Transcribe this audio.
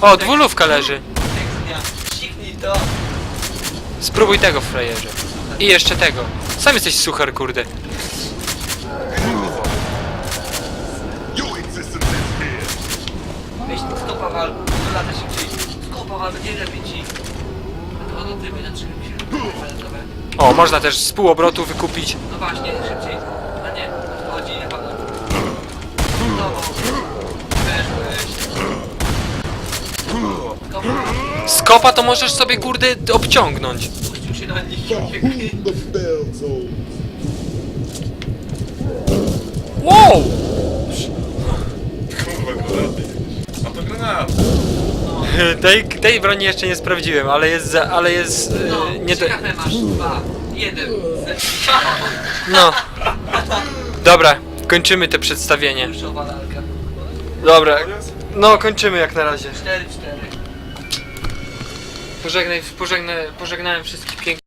O, dwulówka leży. Siknij to. Spróbuj tego, frajerze. I jeszcze tego. Sam jesteś suchar, kurde. Weź skopa wal. Lata szybciej. Skopa wal, będzie lepiej ci. A to do tymi na czym się dobra. O, można też z półobrotu wykupić. No właśnie, szybciej. A nie, wchodzi, nie. Znowu. Skopa. To możesz sobie, kurde, obciągnąć. Wow! Kurwa, granaty. A to granat. Tej, tej broni jeszcze nie sprawdziłem, ale jest, za, ale jest, No, e, nie do... HP masz. Dwa. Jeden. No. Dobra, kończymy te przedstawienie. Lalka. Dobra, no kończymy jak na razie. Cztery, cztery. Pożegnaj, pożegnaj, pożegnałem wszystkich pięknie.